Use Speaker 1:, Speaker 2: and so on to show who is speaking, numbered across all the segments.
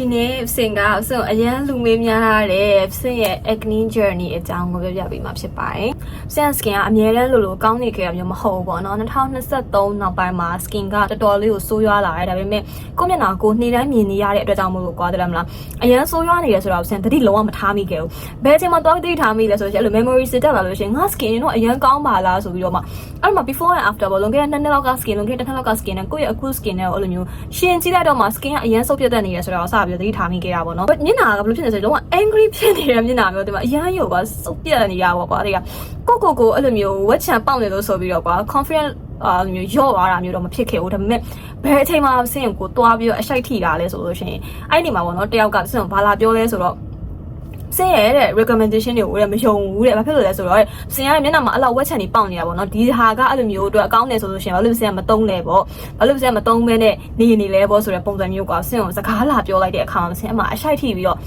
Speaker 1: ဒီနေ့စင်ကဆိုအရန်လူမေးများတဲ့စင်ရဲ့ acne journey အကြောင်းကိုပြောပြပေးမှာဖြစ်ပါတယ်။စင် skin ကအများတန်းလိုလိုကောင်းနေကြရမျိုးမဟုတ်ဘူးပေါ့နော်2023နောက်ပိုင်းမှာ skin ကတော်တော်လေးကိုဆိုးရွားလာတယ်ဒါပေမဲ့ကိုယ့်မျက်နှာကိုနေ့တိုင်းမြင်နေရတဲ့အတွက်ကြောင့်မို့လို့ကွာတယ်မလားအရန်ဆိုးရွားနေတယ်ဆိုတော့စင်တတိလုံးဝမထားမိခဲ့ဘူး။ဘယ်အချိန်မှာတော့တတိထားမိလဲဆိုတော့အဲ့လို memory စစ်တက်လာလို့ရှိရင်ငါ skin တော့အရန်ကောင်းပါလားဆိုပြီးတော့မှအဲ့မှာ before and after ပေါ့လွန်ခဲ့တဲ့နှစ်နှစ်လောက်က skin လွန်ခဲ့တဲ့တစ်နှစ်လောက်က skin နဲ့ကိုယ့်ရဲ့အခု skin နဲ့အဲ့လိုမျိုးရှင်ကြည့်လိုက်တော့မှ skin ကအရန်ဆုပ်ပြတ်တက်နေတယ်ဆိုတော့အစပြီးတော့သတိထားမိခဲ့တာပေါ့နော်မျက်နှာကဘယ်လိုဖြစ်နေလဲဆိုတော့လုံးဝ angry ဖြစ်နေတဲ့မျက်နှာမျိုးဒီမှာအရန်ရုပ်ကဆုပ်ပြတ်နေရပါပေါ့ကွာဒီကကိုကိုကိုအဲ့လိုမျိုးဝက်ချံပေါက်နေလို့ဆိုပြီးတော့ကွာ confident အာမျိုးရော့သွားတာမျိုးတော့မဖြစ်ခဲ့ဘူးဒါပေမဲ့ဘယ်အချိန်မှစင်ကိုတွားပြီးတော့အရှိုက်ထိတာလဲဆိုလို့ရှိရင်အဲ့ဒီမှာပေါ့နော်တယောက်ကစင်ကိုဘာလာပြောလဲဆိုတော့ စင်ရဲ့တဲ့ recommendation တွေကိုလည်းမယုံဘူးတဲ့ဘာဖြစ်လို့လဲဆိုတော့စင်ရဲ့မျက်နှာမှာအဲ့လောက်ဝက်ချန်နေပေါက်နေတာပေါ့နော်ဒီဟာကအဲ့လိုမျိုးအတွက်အကောင်းတယ်ဆိုလို့ရှိရင်ဘာလို့စင်ကမတုံးလဲပေါ့ဘာလို့စင်ကမတုံးမဲနဲ့နေနေလဲပေါ့ဆိုတဲ့ပုံစံမျိုးကစင်ကိုစကားလာပြောလိုက်တဲ့အခါမှာစင်အမအရှိုက်ထိပြီးတော့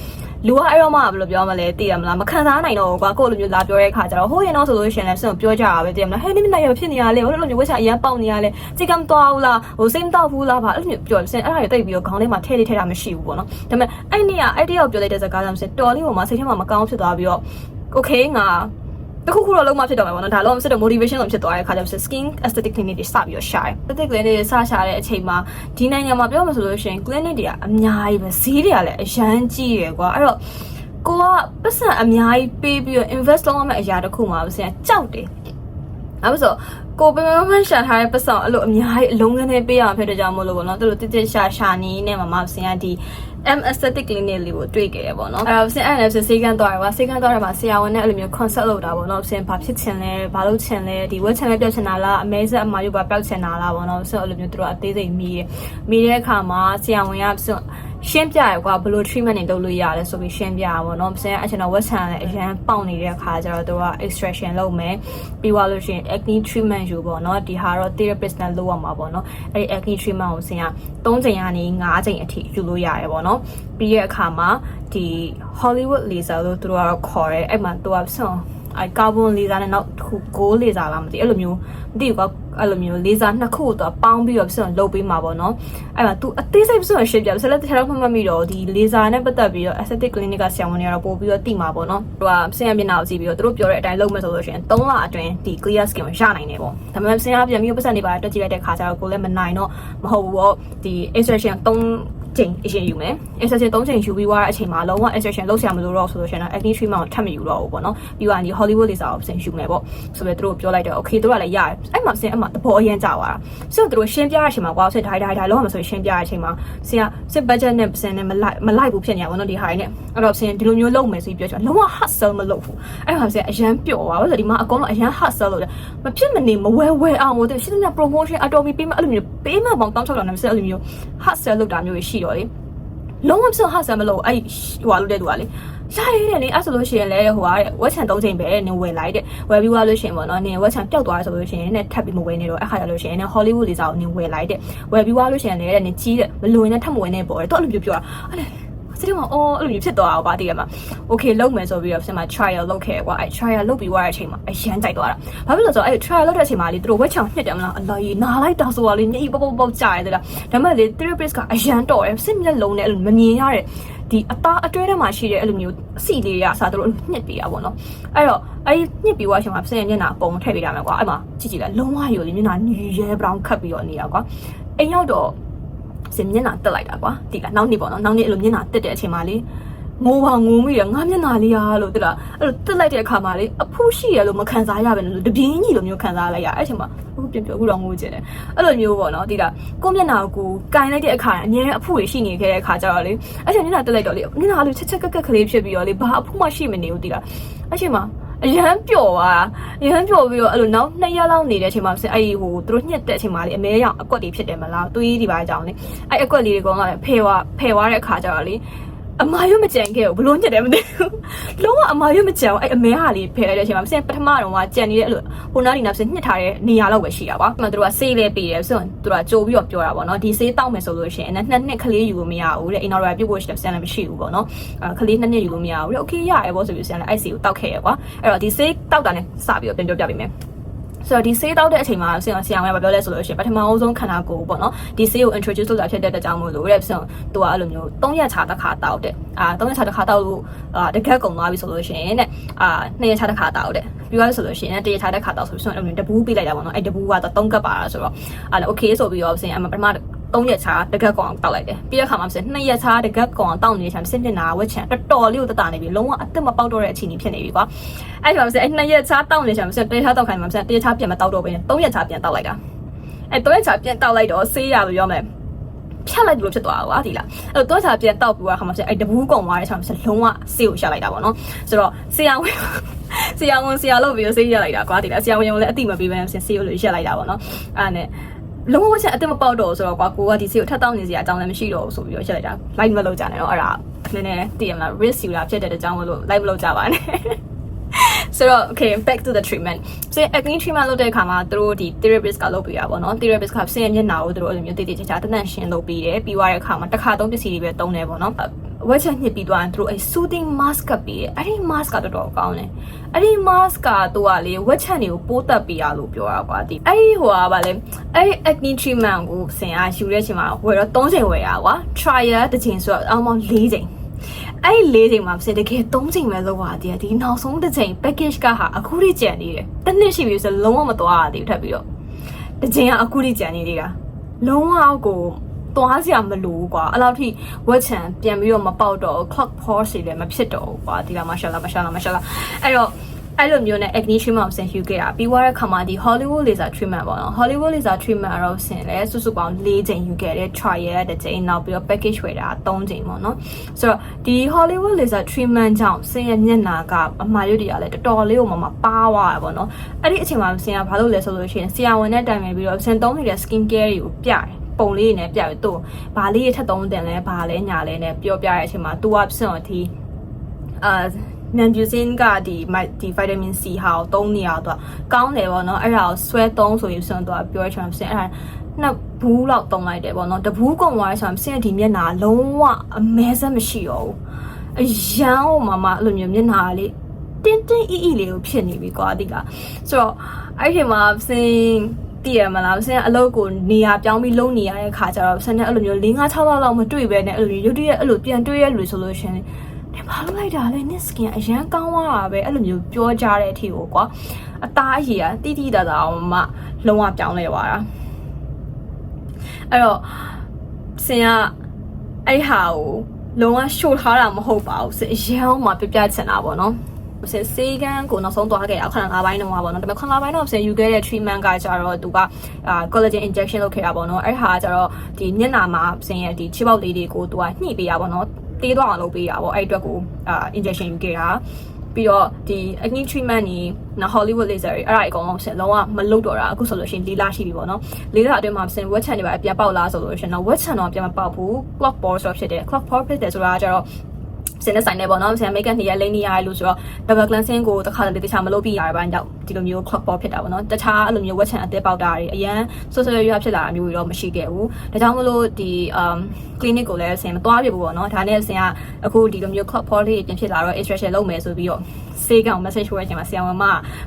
Speaker 1: လူကအဲ့တော့မှဘယ်လိုပြောမလဲသိရမလားမခံစားနိုင်တော့ဘူးကွာကိုယ်လိုမျိုးလာပြောတဲ့အခါကျတော့ဟိုရင်တော့ဆိုလို့ရှိရင်လည်းစင်ကိုပြောကြတာပဲသိရမလားဟဲ့နိမနိုင်ရဖြစ်နေရလေဟိုလိုမျိုးဝက်ချန်အရင်ပေါက်နေရလေစိတ်ကမတော်ဘူးလားဟိုစိတ်မတော်ဘူးလားဗာအဲ့လိုမျိုးပြောစင်အဲ့ဒါတွေတိတ်ပြီးတော့ခေါင်းထဲမှာထဲလေးထဲတာမရှိဘူးပေါ့နော်ဒါပေမဲ့အဲ့နေ့ကအဲ့တယောက်ပြောလိုက်တဲ့စကားကြောင့်စင်တော်လေးပေါ်မှာစိတ်ထဲမှာမကောင်းဖြစ်သွားပြီးတော့ okay ငါ တခုခုတော့လုံးမဖြစ်တော့မှာပေါ့နော်ဒါလုံးစစ်တော့ motivation တော့ဖြစ်သွားတဲ့အခါကျတော့ skin aesthetic clinic တွေစပြီးတော့ရှာတယ် aesthetic clinic တွေစရှာတဲ့အချိန်မှာဒီနိုင်ငံမှာပြောမှဆိုလို့ရှိရင် clinic တွေကအများကြီးပဲဈေးတွေကလည်းအရန်ကြီးရယ်ကွာအဲ့တော့ကိုကပတ်စံအများကြီးပေးပြီးတော့ invest လုပ်ရမယ့်အရာတစ်ခုမှာဆင်ကြောက်တယ်အဲ့ဒါဆိုကိုပမမန်ရှာထားတဲ့ပတ်စံအဲ့လိုအများကြီးအလုံးငန်းနဲ့ပေးရမှာဖြစ်တဲ့ကြောင့်မို့လို့ပေါ့နော်သူတို့တိတိရှာရှာနီးနဲ့မမဆင်ကဒီ M aesthetic clinic လေးကိုတွေ့ခဲ့ရပေါ့နော်အဲ့တော့ဆင်အဲ့လည်းဆင်စေးကန်းသွားတယ်ကွာစေးကန်းသွားတယ်မှာဆရာဝန်နဲ့အဲ့လိုမျိုး concept လုပ်တာပေါ့နော်ဆင်ဘာဖြစ်ချင်လဲဘာလုပ်ချင်လဲဒီ web channel ပြောက်ချင်တာလားအမဲဆက်အမှားယူပါပြောက်ချင်တာလားပေါ့နော်ဆင်အဲ့လိုမျိုးသူတို့အသေးစိတ်မိတယ်မိတဲ့အခါမှာဆရာဝန်ကဆင်ရှင်းပြရကွာဘယ်လို treatment တွေလုပ်လို့ရလဲဆိုပြီးရှင်းပြရပါတော့။ဆင်အကျွန်တော် web channel လည်းအရန်ပေါက်နေတဲ့အခါကျတော့သူက extraction လုပ်မယ်။ပြီးသွားလို့ရှိရင် acne treatment ယူပေါ့နော်။ဒီဟာတော့ therapist နဲ့လုပ်ရမှာပေါ့နော်။အဲ့ဒီ acne treatment ကိုဆင်က3ချိန်ကနေ5ချိန်အထိယူလို့ရတယ်ပေါ့နော်။ပြီးရဲ့အခါမှာဒီ Hollywood laser လို့သူတို့ကတော့ခေါ်တယ်။အဲ့မှာသူကဆွန်အဲကာဗွန်လေဆာနဲ့နောက်တစ်ခု6လေဆာလားမသိအဲ့လိုမျိုးမသိဘူးကွာအဲ့လိုမျိုးလေဆာနှစ်ခုကိုတော့ပေါင်းပြီးတော့ပြန်လုပ်ပေးမှာပေါ့နော်အဲ့မှာ तू အသေးစိတ်ပြန်ရှင်းပြဆက်လက်တစ်ခါတော့မှတ်မိတော့ဒီလေဆာနဲ့ပတ်သက်ပြီးတော့ aesthetic clinic ကဆရာဝန်တွေကတော့ပို့ပြီးတော့တိမှာပေါ့နော်သူကဆင်ရမျက်နှာကိုကြည့်ပြီးတော့သူတို့ပြောတဲ့အတိုင်းလုပ်မယ်ဆိုလို့ရှိရင်3လအတွင်းဒီ clear skin ကိုရနိုင်တယ်ပေါ့ဒါပေမဲ့ဆင်ရပြန်ပြီးပတ်စံတွေပါတက်ကြည့်လိုက်တဲ့ခါကျတော့ကိုလည်းမနိုင်တော့မဟုတ်ဘူးပေါ့ဒီ extraction 3 ချိန်အရင်ယူမယ် extraction 3ချိန်ယူပြီးသွားတဲ့အချိန်မှာလုံးဝ extraction လုပ်ဆရာမလို့တော့ဆိုလို့ရှိရင်တော့ acne treatment ကိုထပ်မယူတော့ဘူးပေါ့နော်ပြီးတော့ဒီ Hollywood laser ကိုဆင်ယူမယ်ပေါ့ဆိုပြီးသူတို့ပြောလိုက်တော့ okay သူတို့ကလည်းရတယ်အဲ့မှာဆင်အမှသဘောအရင်ကြသွားတာဆိုတော့သူတို့ရှင်းပြတဲ့အချိန်မှာကွာဆင်ဒိုင်ဒိုင်ဒိုင်လုံးအောင်ဆိုရှင်းပြတဲ့အချိန်မှာဆင်ကဆင် budget နဲ့ဆင်နဲ့မလိုက်မလိုက်ဘူးဖြစ်နေရပါတော့ဒီဟာတွေနဲ့အဲ့တော့ဆင်ဒီလိုမျိုးလုပ်မယ်ဆိုပြီးပြောချင်လုံးဝ hustle မလုပ်ဘူးအဲ့မှာဆင်အရန်ပျော်သွားဆိုတော့ဒီမှာအကောင်လုံးအရန် hustle လုပ်တယ်မဖြစ်မနေမဝဲဝဲအောင်မို့တဲ့ရှင်းတဲ့ promotion အတော်ပြီးပေးမအဲ့လိုမျိုးပေးမပေါင်းတောင်းချောက်တာနဲ့ဆင်အဲ့လိုမျိုး hustle လုပ်တာမျိုးရှိတော့လေလုံးဝမစဟာဆာမလို့အဲ့ဟိုဟာလို့တဲ့သူကလေရရတဲ့နေအဲ့ဆိုလို့ရှိရင်လည်းဟိုဟာတဲ့ဝက်ချန်၃ချိန်ပဲနင်ဝယ်လိုက်တဲ့ဝယ်ပြီးသွားလို့ရှိရင်ပေါ့နော်နင်ဝက်ချန်ပျောက်သွားဆိုလို့ရှိရင်နဲ့ထပ်ပြီးမဝယ်နေတော့အခါကျလို့ရှိရင်နင်ဟောလိဝုဒ်လေးစာကိုနင်ဝယ်လိုက်တဲ့ဝယ်ပြီးသွားလို့ရှိရင်လည်းတဲ့နင်ကြီးတဲ့မလိုရင်လည်းထပ်မဝယ်နေပေါ့တဲ့တော့အဲ့လိုပြောပြောတာအဲ့လေ စိတ်ထဲမှာအော်အဲ့လိုမျိုးဖြစ်သွားတာပါတည်ရမှာ okay လုပ်မယ်ဆိုပြီးတော့ဆက်မှာ trial လုပ်ခဲ့ကွာအဲ့ trial လုပ်ပြီးသွားတဲ့အချိန်မှာအရန်ကြိုက်သွားတာဘာဖြစ်လို့လဲဆိုတော့အဲ့ trial လုပ်တဲ့အချိန်မှာလေသူတို့ဝက်ချောင်ညှစ်တယ်မလားအလားကြီးနားလိုက်တာဆိုတာလေညိပေါပေါပေါကြာရတယ်လားဒါပေမဲ့လေ therapist ကအရန်တော်တယ်စစ်မျက်လုံးနဲ့အဲ့လိုမမြင်ရတဲ့ဒီအသားအတွဲထဲမှာရှိတဲ့အဲ့လိုမျိုးအစီလေးရအစားသူတို့ညှစ်ပေးတာပေါ့နော်အဲ့တော့အဲ့ဒီညှစ်ပြီးသွားချိန်မှာဆင်မျက်နှာအပုံထည့်ပေးရမယ်ကွာအဲ့မှာကြည့်ကြည့်လိုက်လုံးဝရိုလေမျက်နှာညီရဲ brown ခတ်ပြီးတော့နေတာကွာအိမ်ရောက်တော့ စင်မျက်နှာတက်လိုက်တာကွာဒီကနောက်နေ့ပေါ့နော်နောက်နေ့အဲ့လိုမျက်နှာတက်တဲ့အချိန်မှာလေငိုပါငိုမိရငါမျက်နှာလေးအားလို့တိလားအဲ့လိုတက်လိုက်တဲ့အခါမှာလေအဖူးရှိရလို့မခံစားရပဲလို့တပြင်းကြီးလိုမျိုးခံစားလိုက်ရအဲ့ချိန်မှာအခုပြန်ပြောအခုတော့ငိုချင်တယ်အဲ့လိုမျိုးပေါ့နော်တိလားကိုမျက်နှာကိုကင်လိုက်တဲ့အခါအများအဖူးတွေရှိနေခဲ့တဲ့အခါကျတော့လေအဲ့ချိန်မျက်နှာတက်လိုက်တော့လေမျက်နှာလေးချက်ချက်ကက်ကက်ကလေးဖြစ်ပြီးတော့လေဘာအဖူးမှရှိမနေဘူးတိလားအဲ့ချိန်မှာ အရန်ပျော်သွားအရန်ပျော်ပြီးတော့အဲ့လိုနောက်နှစ်ရက်လောက်နေတဲ့အချိန်မှာအဲ့ဒီဟိုသူတို့ညှက်တဲ့အချိန်မှာလေအမဲရောင်အကွက်တွေဖြစ်တယ်မလားသွေးဒီပါကြောင်လေအဲ့အကွက်လေးတွေကောင်ကလည်းဖယ်သွားဖယ်သွားတဲ့အခါကျတော့လေ အမာရွတ်မကြံခဲ့ဘူးဘလို့ညက်တယ်မသိဘူးလုံးဝအမာရွတ်မကြံဘူးအဲ့အမဲဟာလေးဖယ်လိုက်တဲ့အချိန်မှာဆင်ပထမတော့ကကြံနေတဲ့အဲ့လိုဟိုနားဒီနားဆင်ညှစ်ထားတဲ့နေရာလောက်ပဲရှိတာပါအဲ့မှာသူတို့ကဆေးလေးပေးတယ်ဆိုတော့သူတို့ကကြိုးပြီးတော့ပြောတာပေါ့နော်ဒီဆေးတောက်မယ်ဆိုလို့ရှိရင်နှစ်နှစ်ကလေးယူလို့မရဘူးတဲ့အင်တော်ရပြုတ်ဖို့ရှိတယ်ဆင်လည်းမရှိဘူးပေါ့နော်အဲကလေးနှစ်နှစ်ယူလို့မရဘူးတဲ့โอเคရရပေါ့ဆိုပြီးဆင်လည်းအဲ့ဆေးကိုတောက်ခဲ့ရကွာအဲ့တော့ဒီဆေးတောက်တာနဲ့စပြီးတော့ပြန်ပြောပြပေးမယ် ဆိုတော့ဒီဆေးတောက်တဲ့အချိန်မှာဆရာဆရာမကပြောလဲဆိုလို့ရှိရင်ပထမအဆုံးခန္ဓာကိုယ်ပေါ့နော်ဒီဆေးကို introduce လုပ်တာဖြစ်တဲ့အတွက်ကြောင့်မို့လို့တဲ့ဆရာသူကအဲ့လိုမျိုး၃ရက်ခြားတစ်ခါတောက်တဲ့အာ၃ရက်ခြားတစ်ခါတောက်လို့အာတကက်ကုန်သွားပြီဆိုလို့ရှိရင်တဲ့အာ၂ရက်ခြားတစ်ခါတောက်တဲ့ပြီးသွားဆိုလို့ရှိရင်၁ရက်ခြားတစ်ခါတောက်ဆိုပြီးဆိုတော့အဲ့လိုမျိုးတဘူးပေးလိုက်တာပေါ့နော်အဲ့တဘူးကတော့၃ကပ်ပါတာဆိုတော့အဲ့ okay ဆိုပြီးတော့ဆရာအမပထမ 3ရက်ချာတကက်ကောင်တောက်လိုက်တယ်ပြီးတဲ့ခါမှာဆင်2ရက်ချာတကက်ကောင်တောက်နေတဲ့ချိန်ဆင်တင်တာဝက်ချန်တော်တော်လေးကိုတတနေပြီလုံးဝအသက်မပေါက်တော့တဲ့အချိန်ကြီးဖြစ်နေပြီကွာအဲ့ဒီမှာဆင်အဲ့2ရက်ချာတောက်နေချိန်မှာဆင်တရက်ချာတောက်ခိုင်းမှာဆင်တရက်ချာပြန်မတောက်တော့ဘဲနဲ့3ရက်ချာပြန်တောက်လိုက်တာအဲ့3ရက်ချာပြန်တောက်လိုက်တော့ဆေးရလို့ပြောမယ်ဖြတ်လိုက်လို့ဖြစ်သွားတာကွာဒီလားအဲ့တော့ချာပြန်တောက်ပြီးတော့ခါမှာဆင်အဲ့တဘူးကောင်သွားတဲ့ချိန်မှာဆင်လုံးဝဆေးကိုရှာလိုက်တာပေါ့နော်ဆိုတော့ဆေးရဝင်ဆရာဝန်ဆရာလို့ပြီးတော့ဆေးရလိုက်တာကွာဒီလားဆရာဝန်ရောလည်းအတိမပေးဘဲဆင်ဆေးကိုလို့ရက်လိုက်တာပေါ့နော်အဲ့နဲ့ လုံးဝချက်အစ်မပေါက်တော့ဆိုတော့ကွာကိုကဒီဆေးကိုထပ်တောင်းနေစရာအကြောင်းလည်းမရှိတော့ဘူးဆိုပြီးတော့ချက်လိုက်တာ live မလုပ်ကြနဲ့တော့အဲ့ဒါနည်းနည်းသိရမလား risk ယူတာဖြစ်တဲ့အကြောင်းမလို့ live မလုပ်ကြပါနဲ့ဆိုတော့ okay back to the treatment ဆင် acne treatment လုပ်တဲ့အခါမှာသူတို့ဒီ therapist ကလုပ်ပေးတာပေါ့နော် therapist ကဆင်ရဲ့မျက်နှာကိုသူတို့အဲ့လိုမျိုးတိတိကျကျတနန့်ရှင်းလုပ်ပေးတယ်ပြီးွားတဲ့အခါမှာတစ်ခါသုံးပစ္စည်းတွေပဲသုံးတယ်ပေါ့နော် ဝက်ချက်ညှစ်ပြီးသွားရင်သူတို့အဲ့ soothing mask ကပေးတယ်အဲ့ဒီ mask ကတော်တော်ကောင်းတယ်အဲ့ဒီ mask ကသူကလေဝက်ချက်တွေကိုပိုးတက်ပေးရလို့ပြောတာကွာဒီအဲ့ဒီဟိုကဗာလေအဲ့ဒီ acne treatment ကိုဆင်အားယူတဲ့အချိန်မှာဝယ်တော့3ချိန်ဝယ်ရကွာ trial တစ်ချိန်ဆိုတော့အောင်းမောင်း4ချိန်အဲ့ဒီ၄ချိန်မှာဖြစ်တကယ်၃ချိန်ပဲလောက်ပါတည်းဒီနောက်ဆုံးတစ်ချိန် package ကဟာအခုထိကျန်နေတယ်တစ်နှစ်ရှိပြီဆိုလုံးဝမသွားရသေးဘူးထပ်ပြီးတော့တစ်ချိန်ကအခုထိကျန်နေသေးတာလုံးဝကို သွားစရာမလိုဘူးကွာအဲ့လောက်ထိဝက်ချန်ပြန်ပြီးတော့မပေါက်တော့ clock pause တွေလည်းမဖြစ်တော့ဘူးကွာဒီလား mashallah mashallah mashallah အဲ့တော့အဲ့လိုမျိုးနဲ့ acne treatment ကိုဆင်ယူခဲ့တာပြီးသွားတဲ့ခါမှာဒီ Hollywood laser treatment ပေါ့နော် Hollywood laser treatment အတော့ဆင်လဲစုစုပေါင်း၄ချိန်ယူခဲ့တယ် trial တစ်ချိန်နောက်ပြီးတော့ package ဝယ်တာ၃ချိန်ပေါ့နော်ဆိုတော့ဒီ Hollywood laser treatment ကြောင့်ဆင်ရဲ့မျက်နှာကအမှားရွတွေကလည်းတော်တော်လေးကိုမှမပါသွားရပေါ့နော်အဲ့ဒီအချိန်မှာဆင်ကဘာလို့လဲဆိုလို့ရှိရင်ဆရာဝန်နဲ့တိုင်ပင်ပြီးတော့ဆင်သုံးနေတဲ့ skin care တွေကိုပြတယ် ပုံလေးနဲ့ပြပြီးသူ့ဘာလေးရထက်သုံးတင်လဲဘာလဲညာလဲနဲ့ပြောပြရတဲ့အချိန်မှာ तू ကပြစံတီအာနန်ဗျူစင်ကဒီဒီ vitamin C ဟာကိုသုံးနေရတော့ကောင်းတယ်ပေါ့နော်အဲ့ဒါကိုဆွဲသုံးဆိုရင်ဆိုတော့ပြောချင်မှာဖြစ်အဲ့ဒါနှစ်ဘူးလောက်သုံးလိုက်တယ်ပေါ့နော်တဘူးကုန်သွားဆိုရင်ဆင်ဒီမျက်နှာလုံးဝအမဲဆက်မရှိတော့ဘူးအရန်ဟိုမှာမှအဲ့လိုမျိုးမျက်နှာလေးတင်းတင်းအီအီလေးကိုဖြစ်နေပြီကွာဒီကဆိုတော့အဲ့ဒီမှာဆင် တည်ရမလားဆင်အလုပ်ကိုနေရာပြောင်းပြီးလုံနေရတဲ့ခါကျတော့ဆင်နဲ့အဲ့လိုမျိုး၄၅6လောက်လောက်မတွေ့ပဲနဲ့အဲ့လိုရုတ်တရက်အဲ့လိုပြန်တွေ့ရလူဆိုလို့ရှင်နေဘာလို့လိုက်တာလဲနစ်စကင်အရန်ကောင်းသွားတာပဲအဲ့လိုမျိုးပြောကြတဲ့အထီကိုကွာအသားအရည်ကတိတိတသာအောင်မှလုံးဝပြောင်းလဲသွားတာအဲ့တော့ဆင်ကအဲ့ဟာကိုလုံးဝရှို့ထားတာမဟုတ်ပါဘူးဆင်အရန်မှပြပြချင်တာပေါ့နော် ဆင်စေးကန်းကိုနောက်ဆုံးသွားခဲ့တာခဏ၅ပိုင်းတော့ပါပေါ့နော်ဒါပေမဲ့ခဏ၅ပိုင်းတော့ဆင်ယူခဲ့တဲ့ treatment ကကြတော့သူကအာ collagen injection လုပ်ခဲ့တာပေါ့နော်အဲ့ဟာကြတော့ဒီမျက်နှာမှာဆင်ရဲ့ဒီခြေပေါက်လေးတွေကိုသူကညှိပေးရပါပေါ့နော်တေးသွားအောင်လုပ်ပေးတာပေါ့အဲ့အတွက်ကိုအာ injection ယူခဲ့တာပြီးတော့ဒီ acne treatment นี่နော် Hollywood laser တွေအဲ့ဒါအကုန်လုံးဆင်လုံးဝမလုပ်တော့တာအခုဆိုလို့ရှိရင်လေးလရှိပြီပေါ့နော်လေးလအတွင်းမှာဆင် web channel တွေပါပြန်ပေါက်လာဆိုလို့ရှိရင်တော့ web channel တော့ပြန်မပေါက်ဘူး clock ball ဆိုဖြစ်တယ် clock ball ဖြစ်တယ်ဆိုတာကကျတော့ စင်နဲ့ဆိုင်နေပေါ့နော်ဆင် make up နေရလိမ့်နေရတယ်လို့ဆိုတော့ double cleansing ကိုတစ်ခါတလေတခြားမလုပ်ပြီးရတယ်ဘာကြောင့်ဒီလိုမျိုး clock ball ဖြစ်တာပေါ့နော်တခြားအဲ့လိုမျိုးဝက်ချန်အသေးပေါက်တာတွေအရန်ဆွဆွရွရွဖြစ်လာတာမျိုးတွေတော့မရှိခဲ့ဘူးဒါကြောင့်မလို့ဒီ um clinic ကိုလည်းဆင်မသွားပြဘူးပေါ့နော်ဒါနဲ့ဆင်ကအခုဒီလိုမျိုး clock ball လေးပြင်ဖြစ်လာတော့ extraction လုပ်မယ်ဆိုပြီးတော့စေးကောင် message ဝဲချိန်မှာဆရာမမ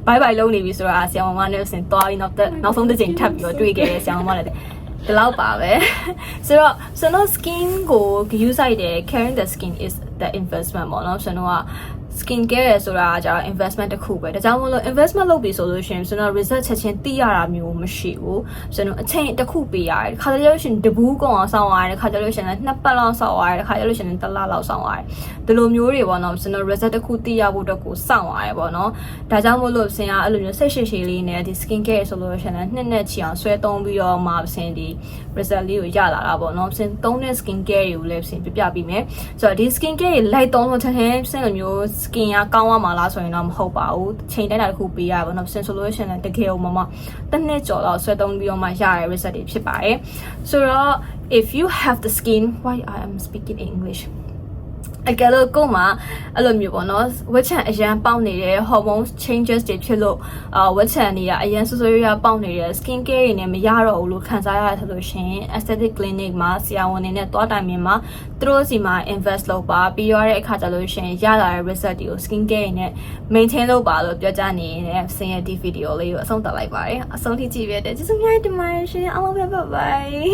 Speaker 1: bye bye လုပ်နေပြီဆိုတော့ဆရာမမနဲ့ဆင်သွားပြီးနောက်နောက်ဆုံးတစ်ချိန်ထပ်ပြီးတော့တွေ့ခဲ့တယ်ဆရာမမလည်း ဒီလောက်ပါပဲဆိုတော့ကျွန်တော် skin ကို use ဆိုင်တယ် caring the skin is the investment ပေါ့နော်ကျွန်တော်က skin care ရဆိုတာကကျတော့ investment တစ်ခုပဲဒါကြောင့်မလို့ investment လုပ်ပြီဆိုလို့ရှိရင်ကျွန်တော် research ချက်ချင်းသိရတာမျိုးမရှိဘူးကျွန်တော်အချိန်တစ်ခုပေးရတယ်ခါကြလို့ရှိရင်တဘူးကောင်အောင်စောင်းရတယ်ခါကြလို့ရှိရင်နှစ်ပတ်လောက်စောင်းရတယ်ခါကြလို့ရှိရင်တစ်လလောက်စောင်းရတယ်ဒီလိုမျိုးတွေပေါ့နော်ကျွန်တော် result တစ်ခုသိရဖို့အတွက်ကိုစောင့်ရတယ်ပေါ့နော်ဒါကြောင့်မို့လို့ဆင်ကအဲ့လိုမျိုးစိတ်ရှိရှိလေးနဲ့ဒီ skin care ဆိုလို့ရှိရင်နှစ်နဲ့ချီအောင်ဆွဲသုံးပြီးတော့မှဆင်ဒီ result လေးကိုရလာတာပေါ့နော်ဆင်သုံးတဲ့ skin care တွေကိုလည်းဆင်ပြပြပြီးမယ်ဆိုတော့ဒီ skin care တွေလိုက်သုံးလို့ချက်ချင်းဆင်လိုမျိုး skin ကကောင်းသွားမှာလားဆိုရင်တော့မဟုတ်ပါဘူးချိန်တိုင်းတာတစ်ခုပေးရပါတော့ဆင်ဆိုလို့ရှိရင်တကယ်ကိုမမတစ်နှစ်ကျော်တော့ဆွဲသုံးပြီးတော့မှရရ result တွေဖြစ်ပါတယ်ဆိုတော့ if you have the skin why I am speaking in English အကယ်လို့ကို့မှာအဲ့လိုမျိုးပေါ့နော်ဝက်ချန်အရန်ပေါက်နေတဲ့ hormone changes တွေဖြစ်လို့အာဝက်ချန်တွေကအရန်ဆွဆွရွရွပေါက်နေတဲ့ skin care တွေနဲ့မရတော့ဘူးလို့ခံစားရတယ်ဆိုလို့ရှိရင် aesthetic clinic မှာဆရာဝန်တွေနဲ့တွားတိုင်မြင်မှာသူတို့စီမှာ invest လုပ်ပါပြီးရတဲ့အခါကျလို့ရှိရင်ရလာတဲ့ result တွေကို skin care တွေနဲ့ maintain လုပ်ပါလို့ပြောကြနေနေတဲ့ဆင်ရဲ့ဒီ video လေးကိုအဆုံးသတ်လိုက်ပါတယ်အဆုံးထိကြည့်ပြတဲ့ကျေးဇူးများတင်ပါတယ်ရှင်အားလုံးပဲ bye bye